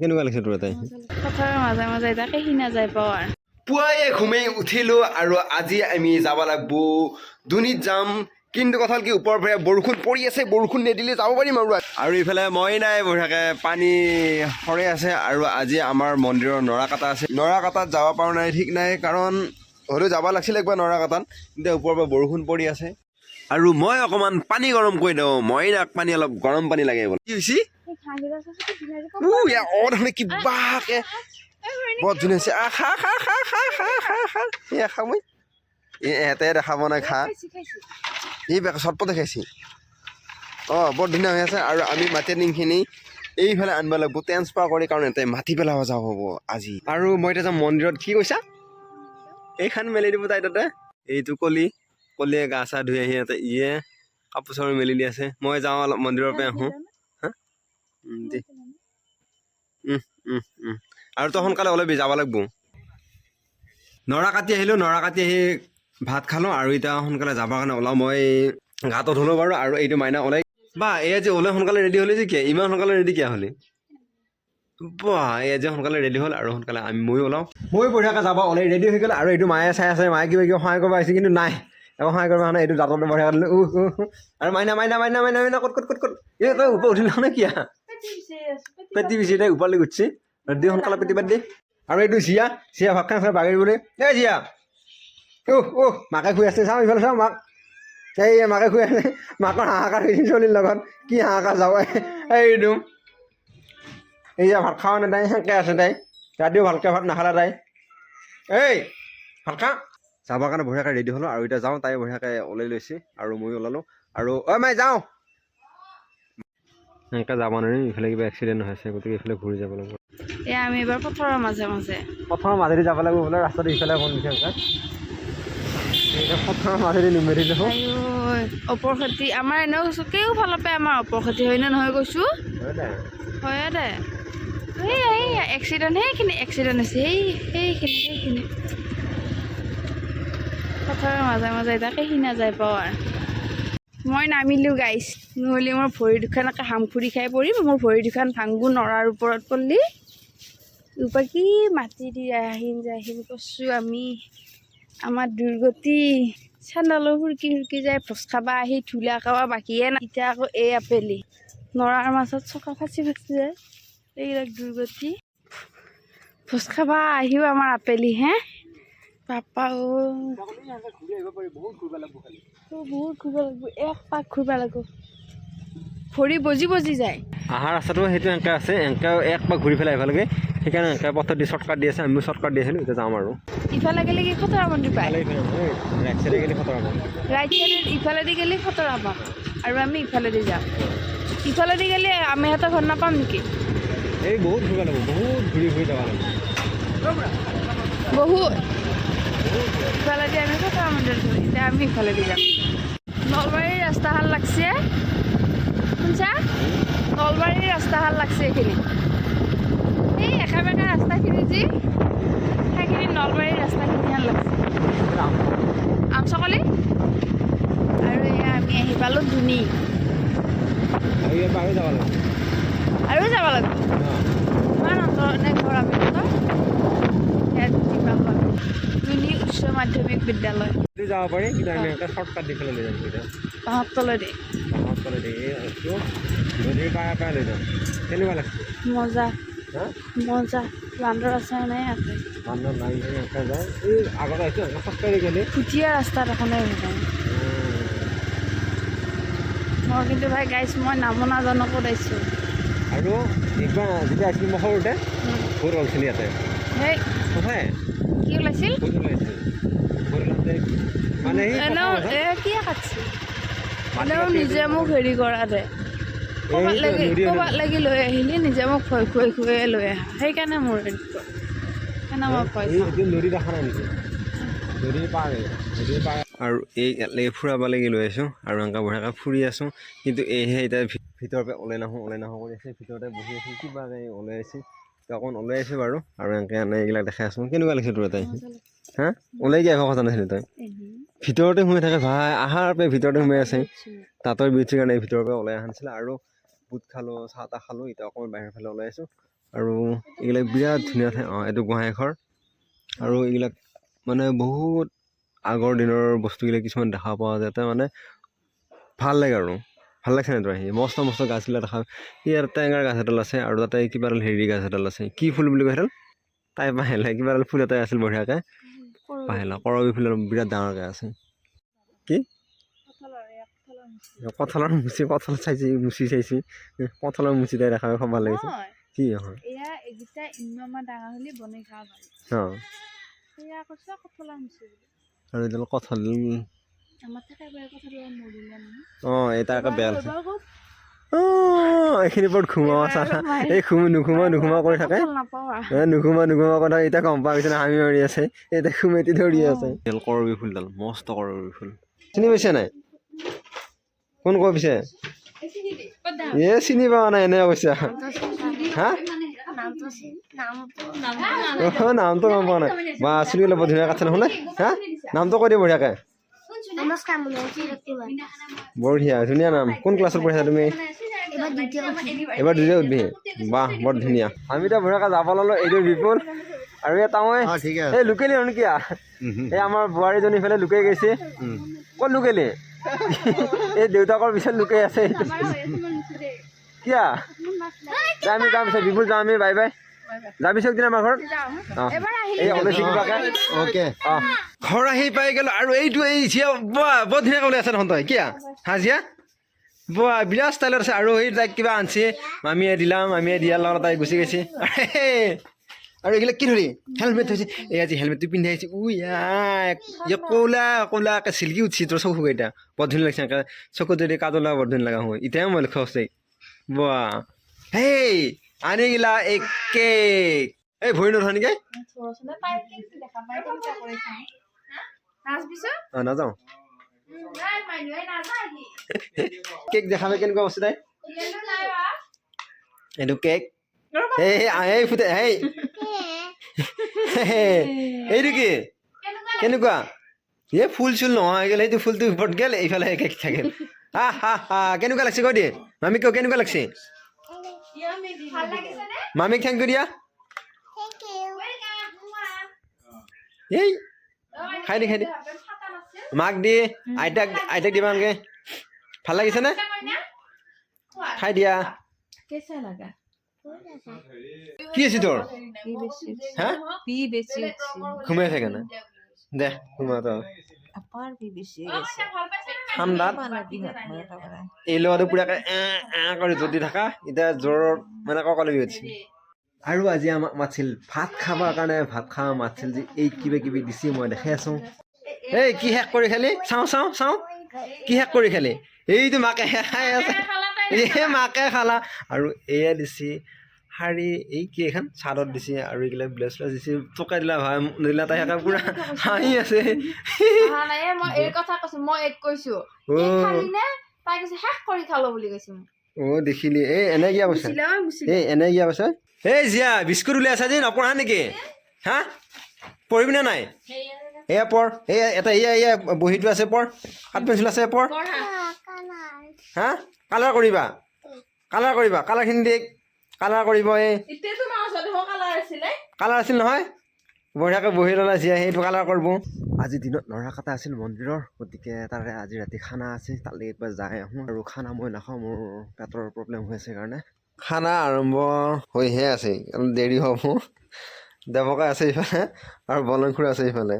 কেনেকুৱা লাগিছে তোৰ তাই? পথাৰৰ মাজে মাজে তাকে সিনা যায় পাওঁ আৰু পুৱাই ঘুমেই উঠিলোঁ আৰু আজি আমি যাব লাগিব। দুনিত যাম কিন্তু কথা কি ওপৰৰ পৰা বৰষুণ পৰি আছে বৰষুণ নিদিলে যাব পাৰিম আৰু আৰু ইফালে মই নাই বঢ়িয়াকৈ পানী সৰে আছে আৰু আজি আমাৰ মন্দিৰৰ নৰা কাটা আছে। নৰা কাটাত যাব পৰা নাই ঠিক নাই কাৰণ হ'লেও যাব লাগিছিল একবাৰ নৰা কাটাত কিন্তু ওপৰৰ পৰা বৰষুণ পৰি আছে। আৰু মই অকণমান পানী গৰম কৰি দিওঁ মই নাক পানী অলপ গৰম পানী লাগে বোলে। কি হৈছে? উ, ইয়াৰ অ দেখোন কিবাকে বৰ ধুনীয়া হৈছে খা মই এহেঁতে দেখাব নাই খা বৰ ধুনীয়া হৈ আছে আৰু আমি মাটি নিমখিনি এইফালে আনিব লাগিব ট্ৰেন্সফাৰ কৰি কাৰণ ইয়াতে মাটি পেলাব যাব হ'ব আজি আৰু মই এতিয়া যাম মন্দিৰত কি কৈছা এইখন মেলি দিব তাই তাতে এইটো কলি কলিয়ে গা চা ধুই আহি ইয়ে কাপোৰ চাপোৰ মেলি দি আছে মই যাওঁ অলপ মন্দিৰৰ পৰা আহোঁ আৰু তই সোনকালে ওলাবি যাব লাগিব। নৰা কাটি আহিলোঁ নৰা কাটি আহি ভাত খালোঁ আৰু এতিয়া সোনকালে যাবৰ কাৰণে ওলাওঁ। মই গাটো ধুলোঁ বাৰু আৰু এইটো মাইনা ওলাই বা এই যে ওলাই সোনকালে ৰেডি হ'লি যে কিয়? ইমান সোনকালে ৰেডি কিয় হ'লি? বাহ এই যে সোনকালে ৰেডি হ'ল আৰু সোনকালে আমি ময়ো ওলাওঁ। ময়ো বঢ়িয়াকৈ যাব ওলাই ৰেডি হৈ গ'ল আৰু এইটো মায়ে চাই আছে মায়ে কিবা কিবা সহায় কৰিব আহিছে কিন্তু নাই। একো সহায় কৰিব মানে এইটো দাঁততে বঢ়িয়াকৈ দিলোঁ। আৰু মাইনা মাইনা মাইনা মাইনা মাইনা ক'ত ক'ত ক'ত ক'ত? এই তই ওপৰত উঠিল নে কিয়া? পেটি পিচি তাই ওপৰলৈ উঠছি দি সোনকালে পেটি পাতি দি আৰু এইটো জিয়া জিয়া ভাত খাই খাই বাগৰিবলৈ এই জিয়া উহ উহ মাকে শুই আছে চাওঁ ইফালে চাওঁ মাক। এই মাকে শুই আছে। মাকৰ হাহাকাৰ হৈছে চলিৰ লগত। কি হাহাকাৰ যাব এইটো। এই যে ভাত খাওঁ নে তাই সেনেকৈ আছে তাই। ৰাতিও ভালকৈ ভাত নাখালে তাই। এই ভাত খা। যাবৰ কাৰণে বঢ়িয়াকৈ ৰেডি হ'লোঁ আৰু এতিয়া যাওঁ তাই বঢ়িয়াকৈ ওলাই লৈছে আৰু ময়ো ওলালোঁ। আৰু ঐ মাই যাওঁ। এনেকৈ যাব নোৱাৰি ইফালে কিবা এক্সিডেণ্ট হৈছে গতিকে ইফালে ঘূৰি যাব লাগিব। এয়া আমি এইবাৰ পথাৰৰ মাজে মাজে। পথাৰৰ মাজেদি যাব লাগিব বোলে ৰাস্তাটো ইফালে অকণ দিছে আছে এতিয়া পথাৰৰ মাজেদি নিমেৰি আইঐ অপৰ খেতি আমাৰ এনেও কৈছোঁ কেওফালৰ পৰা আমাৰ অপৰ খেতি হয়নে নহয় কৈছোঁ? হয়ে দে। এক্সিডেণ্ট সেইখিনি এক্সিডেণ্ট হৈছে সেই সেইখিনি সেইখিনি। পথাৰৰ মাজে মাজে যায় পাওঁ আৰু মই নামিলোঁ গাইছ নহ'লে মোৰ ভৰি দুখন একে হামখুৰি খাই পৰিম মোৰ ভৰি দুখন ভাংগো নৰাৰ ওপৰত পৰিলি। ওপৰ কি মাটি দি আহিম যে আহিম কৈছোঁ আমি। আমাৰ দুৰ্গতি। চেণ্ডালো সুৰকি সুৰকি যায় ভোজ খাবা আহি ধূলা খাবা বাকীয়ে নাই এতিয়া আকৌ এই আপেলি। নৰাৰ মাজত চকা ফাঁচি ফাঁচি যায়। এইবিলাক দুৰ্গতি। ভোজ খাবা আহিও আমাৰ আপেলি হে? পাপা বহুত ঘূৰিব লাগিব এক পাক ঘূৰিব লাগিব। ভৰি বজি বজি যায়। অহা ৰাস্তাটো সেইটো এনেকৈ আছে এনেকৈ এক পাক ঘূৰি পেলাই আহিব লাগে সেইকাৰণে এনেকৈ পথত দি শ্বৰ্টকাট দি আছে আমিও শ্বৰ্টকাট দি আছিলোঁ এতিয়া যাম আৰু। ইফালে গ'লে কি খতৰা মন্দিৰ পায়? ৰাইট চাইডে গ'লে খতৰা পাম ৰাইট চাইডে ইফালেদি গ'লে খতৰা পাম আৰু আমি ইফালেদি যাম। ইফালেদি গ'লে আমি সিহঁতৰ ঘৰ নাপাম নেকি? এই বহুত ঘূৰিব লাগিব বহুত ঘূৰি ঘূৰি যাব। লাগিব বহুত। ইফালেদি আমি মন্দিৰ যাম এতিয়া আমি ইফালেদি যাম। নলবাৰীৰ ৰাস্তা ভালো লাগছে। শুনছা? নলবাৰীৰ ৰাস্তা ভালো লাগছে এইখিনি। এই একা বেকা ৰাস্তাখিনি যি সেইখিনি নলবাৰীৰ ৰাস্তাখিনি ভালো লাগছে। আমচকলি আৰু এয়া আমি আহি পালোঁ ধুনী। আৰু যাব লাগিব আৰু যাব লাগিব ইমান অন্তৰণে ঘৰ আমি? উচ্চ মাধ্যমিক বিদ্যালয়। যদি যাব পাৰি কিন্তু আমি এনেকৈ শ্বৰ্টকাট দি পেলাই লৈ যাম এতিয়া পাহাৰত তলেদি বাঁহত তলে দি এই এইটো নদীৰ পাৰে পাৰে লৈ যাম লাগছে? মজা। হা মজা। বান্দৰ আছে নাই ইয়াতে বান্দৰ নাই যায়। এই আগত আহিছোঁ এনেকৈ খোজকাঢ়ি গ'লে? ফুটীয়া ৰাস্তাত এখনে ভেজাল মই কিন্তু ভাই গাইছ মই নাম নাজানো ক'ত আহিছোঁ আৰু যেতিয়া আহিছিলোঁ মই সৰুতে বহুত ওলাইছিল ইয়াতে কি ওলাইছিল? মানে কি মাটি এনেও নিজে মোক হেৰি কৰা দে। ক'ৰবাত লাগি ক'ৰবাত লাগি লৈ আহিলি নিজে মোক ভয় খুৱাই খুৱাই লৈ আহা। সেইকাৰণে মোৰ। সেইকাৰণে মই ভয় আৰু এই ইয়ালৈকে ফুৰাব লাগি লৈ আছোঁ। আৰু এনেকৈ বঢ়িয়াকৈ ফুৰি আছোঁ। কিন্তু এইহে এতিয়া ভিতৰৰ পৰা ওলাই নাহোঁ ওলাই নাহোঁ কৰি আছে। ভিতৰতে বহি আছোঁ। কিবা ওলাই আছে তো অকণ ওলাই আছোঁ বাৰু আৰু এনেকৈ এনে এইবিলাক দেখাই আছোঁ। কেনেকুৱা লাগিছে তোৰ তাই হা? ওলাই আকৌ কথা নাছিলি তই? ভিতৰতে সোমাই থাকে ভাই আহাৰ পৰা ভিতৰতে সোমাই আছে। তাঁতৰ বিউটিৰ কাৰণে ভিতৰৰ পৰা ওলাই অহা নাছিলে আৰু বুট খালোঁ চাহ তাহ খালোঁ এতিয়া অকণমান বাহিৰৰ ফালে ওলাই আছোঁ। আৰু এইবিলাক বিৰাট ধুনীয়া ঠাই অঁ এইটো গোহাঁইঘৰ আৰু এইবিলাক মানে বহুত আগৰ দিনৰ বস্তুবিলাক কিছুমান দেখা পোৱা যায় তাতে মানে ভাল লাগে আৰু। ভালো লাগছে নাই তোৰ আহি? মস্ত মস্ত গাছবিলাক দেখা ইয়াত টেঙাৰ গাছ এডাল আছে আৰু তাতে কিবা এডাল হেৰি গাছ এডাল আছে। কি ফুল বুলি কয় সেইডাল? তাই পাহিলা কিবা এডাল ফুল এটাই আছিল বঢ়িয়াকৈ। পাহিলা কৰবী ফুল বিৰাট ডাঙৰকৈ আছে। কি? কঁঠালৰ মুচি কঁঠাল চাইছি মুচি চাইছি। কঁঠালৰ মুচি তাই দেখা খুব ভালো লাগিছে। কি হয়? আৰু এইডাল কঁঠাল অঁ বেয়া আছে। এইখিনি বৰ ঘুমাও চা এই ঘুম নুঘুমা নুঘুমা কৰি থাকে। নুঘুমা নুঘুমা কথা এতিয়া গম পোৱা গৈছে হামি মাৰি আছে। এতিয়া খুমেতি ধৰি আছে। কৰবী ফুলডাল মস্ত কৰবী ফুল চিনি পাইছে নাই? কোন কৈ পিছে এ চিনি পোৱা নাই এনে অৱশ্যে হা নামটো গম পোৱা নাই। বা চুলি অলপ ধুনীয়া কাটছে নহ'লে। হা নামটো কৈ দিয়া বঢ়িয়াকে। নমস্কাৰ মোৰ নাম শ্ৰীৰক্তিমা বঢ়িয়া ধুনীয়া নাম। কোন ক্লাছত পঢ়িছা তুমি। এবাৰ দুজে উদ্ভিদ বাহ। বৰ ধুনীয়া। আমি এতিয়া বঢ়িয়াকৈ যাব ল'লো এইটো বিপুল। আৰু এই তামৈ এই লোকেলি আৰু নেকি এই আমাৰ বোৱাৰীজনী ইফালে লুকাই গৈছে। ক'ত লুকেলি? এই দেউতাকৰ পিছত লুকাই আছে। কিয়া? আমি যাম পিছত বিপুল যাম আমি বাই বাই যাবি চক দিনা আমাৰ ঘৰত? অঁ এই অ'কে অঁ ঘৰ আহি পাই গ'লো আৰু এইটো এই জিয়া বোৱা বৰ ধুনীয়াকৈ ওলাই আছে দেখোন তই কিয়া? হা জিয়া বোৱা বিৰাট ষ্টাইলত আছে। আৰু এই তাইক কিবা আনছে। মামীয়ে দিলাম মামীয়ে দিয়াৰ লগত তাই গুচি গৈছে। আৰু এইবিলাক কি ধৰি? হেলমেট থৈছে এই আজি হেলমেটটো পিন্ধি আহিছে। ইয়া ক'লা ক'লাকৈ চিল্কি উঠিছে তোৰ চকু কেইটা। বৰ ধুনীয়া লাগিছে চকুত যদি কাজল লগা বৰ ধুনীয়া লগা হয়। এতিয়াও মই লক্ষ্য আছে বোৱা। হেই! আনি গিলা এক কেক। এই ভৰি নধৰা নেকি অঁ নাযাওঁ। কেক দেখাবে কেনেকুৱা বস্তু তাই? এইটো কেক। এই ফুটে এই। এইটো কি? কেনেকুৱা? এই ফুল চুল নোহোৱা হৈ গ'ল সেইটো ফুলটো ওপৰত গ'ল এইফালে কেক থাকিল হা হা হা কেনেকুৱা লাগছে কৈ দিয়ে মামীক কৈ কেনেকুৱা লাগছে? মামীক থেংক ইউ দিয়া এই খাই দি খাই দি। মাক দি আইতাক আইতাক দিবা এনেকৈ ভালো লাগিছেনে খাই দিয়া। কি আছে তোৰ? হা? পি বেছি ঘুমাই থাকে না দে ঘুমা তই। আপাৰ পি বেছি গেছে কৰা এই ল'ৰাটো পুৰাকৈ এঁ এঁ কৰি যদি থাকা এতিয়া জ্বৰত মানে কঁকালে উঠিছে আৰু আজি আমাক মাতিছিল ভাত খাবৰ কাৰণে ভাত খাব মাতিছিল যে এই কিবা কিবি দিছে মই দেখাই আছোঁ। এই কি শেষ কৰি খালি? চাওঁ চাওঁ চাওঁ। কি শেষ কৰি খালি? এইটো মাকে খাই আছে। এই মাকে খালা। আৰু এয়া দিছে শাৰী এই কি এখন? চাদত দিছে আৰু এইবিলাক ব্লাউজ চ্লাউজ দিছে। টকা দিলা ভাই দিলা তাই সেকা পুৰা হাঁহি আছে। নাই মই এই কথা কৈছো মই এক কৈছো। অ এই খালি নে তাই কৈছে শেষ কৰি খালো বুলি কৈছো অ দেখিলি। এই এনে কিয়া কৈছে? এই এনে কিয়া কৈছে? এই জিয়া বিস্কুট উলিয়াই আছা যে নপঢ়া নেকি? হা? পঢ়িবি নে নাই? এয়া পঢ় এয়া এটা এয়া এয়া বহীটো আছে পঢ়। কাঠ পেঞ্চিল আছে পঢ়। হা? কালাৰ কৰিবা। কালাৰ কৰিবা। কালাৰখিনি দি কালাৰ কৰিব এই। কালাৰ আছিলে। নহয়। বঢ়িয়াকৈ বহি ল'লা জিয়া সেইটো কালাৰ কৰিব। আজি দিনত নৰা কটা আছিল মন্দিৰৰ গতিকে তাৰে আজি ৰাতি খানা আছে তালৈ একবাৰ যাই আহোঁ আৰু খানা মই নাখাওঁ মোৰ পেটৰ প্ৰব্লেম হৈ আছে কাৰণে। খানা আৰম্ভ হৈহে আছে দেৰি হ'ব। দেৱকা আছে ইফালে আৰু বলং খুৰা আছে ইফালে।